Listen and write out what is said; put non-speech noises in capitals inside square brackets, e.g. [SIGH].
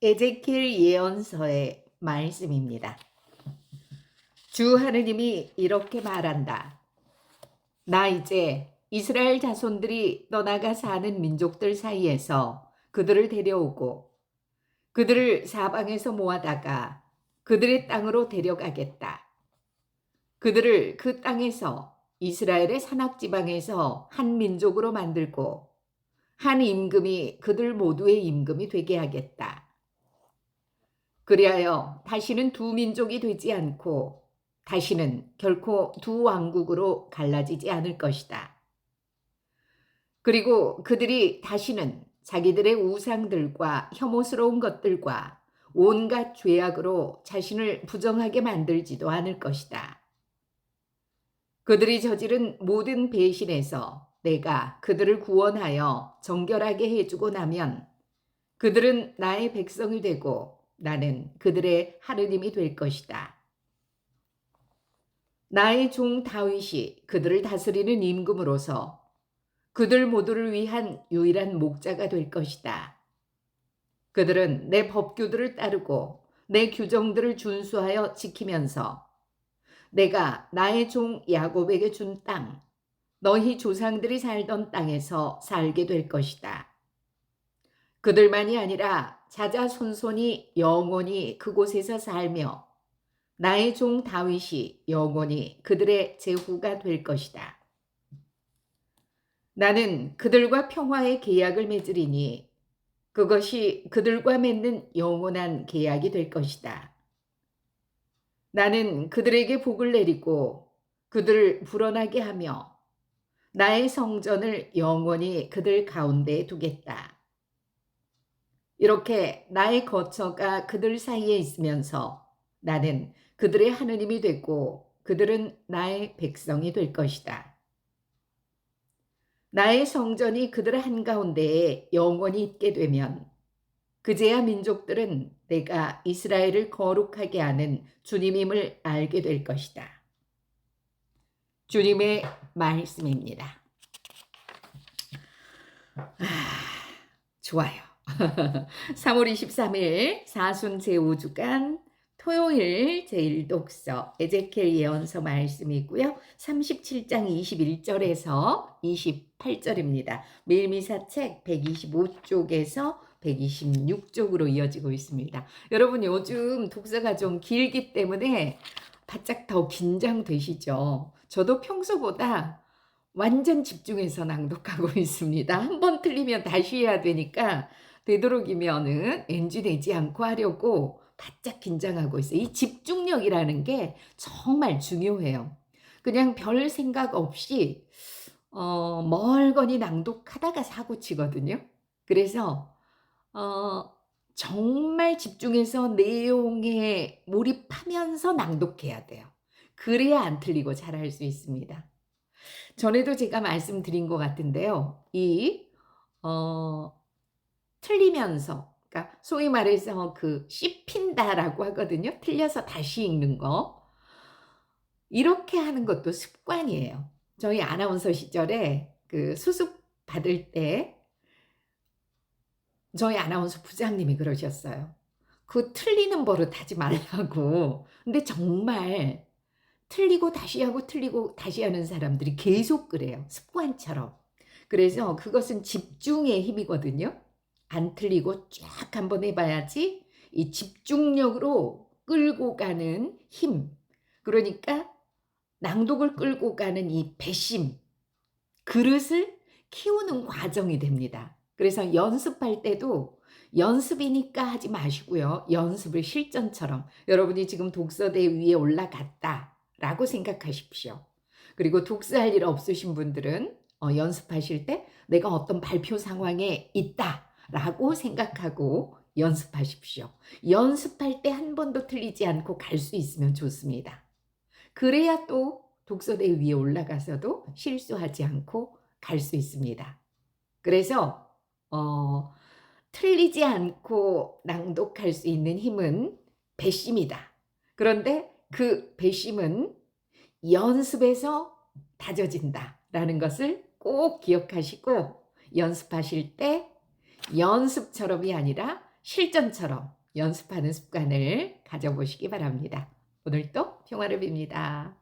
에제키엘 예언서의 말씀입니다. 주 하느님이 이렇게 말한다. 나 이제 이스라엘 자손들이 떠나가 사는 민족들 사이에서 그들을 데려오고 그들을 사방에서 모아다가 그들의 땅으로 데려가겠다. 그들을 그 땅에서 이스라엘의 산악 지방에서 한 민족으로 만들고 한 임금이 그들 모두의 임금이 되게 하겠다. 그리하여 다시는 두 민족이 되지 않고 다시는 결코 두 왕국으로 갈라지지 않을 것이다. 그리고 그들이 다시는 자기들의 우상들과 혐오스러운 것들과 온갖 죄악으로 자신을 부정하게 만들지도 않을 것이다. 그들이 저지른 모든 배신에서 내가 그들을 구원하여 정결하게 해주고 나면 그들은 나의 백성이 되고 나는 그들의 하느님이 될 것이다. 나의 종 다윗이 그들을 다스리는 임금으로서 그들 모두를 위한 유일한 목자가 될 것이다. 그들은 내 법규들을 따르고 내 규정들을 준수하여 지키면서 내가 나의 종 야곱에게 준 땅, 너희 조상들이 살던 땅에서 살게 될 것이다. 그들만이 아니라 자자손손이 영원히 그곳에서 살며 나의 종 다윗이 영원히 그들의 제후가 될 것이다. 나는 그들과 평화의 계약을 맺으리니 그것이 그들과 맺는 영원한 계약이 될 것이다. 나는 그들에게 복을 내리고 그들을 불어나게 하며 나의 성전을 영원히 그들 가운데 두겠다. 이렇게 나의 거처가 그들 사이에 있으면서 나는 그들의 하느님이 됐고 그들은 나의 백성이 될 것이다. 나의 성전이 그들 한가운데에 영원히 있게 되면 그제야 민족들은 내가 이스라엘을 거룩하게 하는 주님임을 알게 될 것이다. 주님의 말씀입니다. 아, 좋아요. 3월 23일 사순 제5주간 토요일 제1독서 에제켈 예언서 말씀이고요. 37장 21절에서 28절입니다. 밀미사책 125쪽에서 126쪽으로 이어지고 있습니다. 여러분 요즘 독서가 좀 길기 때문에 바짝 더 긴장되시죠? 저도 평소보다 완전 집중해서 낭독하고 [LAUGHS] 있습니다. 한 번 틀리면 다시 해야 되니까 되도록이면은 내지 않고 하려고 바짝 긴장하고 있어요. 이 집중력이라는 게 정말 중요해요. 그냥 별 생각 없이 어, 멀거니 낭독하다가 사고 치거든요. 그래서 어, 정말 집중해서 내용에 몰입하면서 낭독해야 돼요. 그래야 안 틀리고 잘할 수 있습니다. 전에도 제가 말씀드린 것 같은데요. 이 어, 틀리면서 그러니까 소위 말해서 그 씹힌다라고 하거든요. 틀려서 다시 읽는 거. 이렇게 하는 것도 습관이에요. 저희 아나운서 시절에 그 수습 받을 때 저희 아나운서 부장님이 그러셨어요. 그 틀리는 버릇 하지 말라고. 근데 정말 틀리고 다시 하고 틀리고 다시 하는 사람들이 계속 그래요. 습관처럼. 그래서 그것은 집중의 힘이거든요. 안 틀리고 쫙 한번 해봐야지 이 집중력으로 끌고 가는 힘. 그러니까 낭독을 끌고 가는 이 배심. 그릇을 키우는 과정이 됩니다. 그래서 연습할 때도 연습이니까 하지 마시고요. 연습을 실전처럼 여러분이 지금 독서대 위에 올라갔다 라고 생각하십시오. 그리고 독서할 일 없으신 분들은 어, 연습하실 때 내가 어떤 발표 상황에 있다 라고 생각하고 연습하십시오. 연습할 때 한 번도 틀리지 않고 갈 수 있으면 좋습니다. 그래야 또 독서대 위에 올라가서도 실수하지 않고 갈 수 있습니다. 그래서 어, 틀리지 않고 낭독할 수 있는 힘은 배심이다. 그런데 그 배심은 연습에서 다져진다라는 것을 꼭 기억하시고 연습하실 때 연습처럼이 아니라 실전처럼 연습하는 습관을 가져보시기 바랍니다. 오늘도 평화를 빕니다.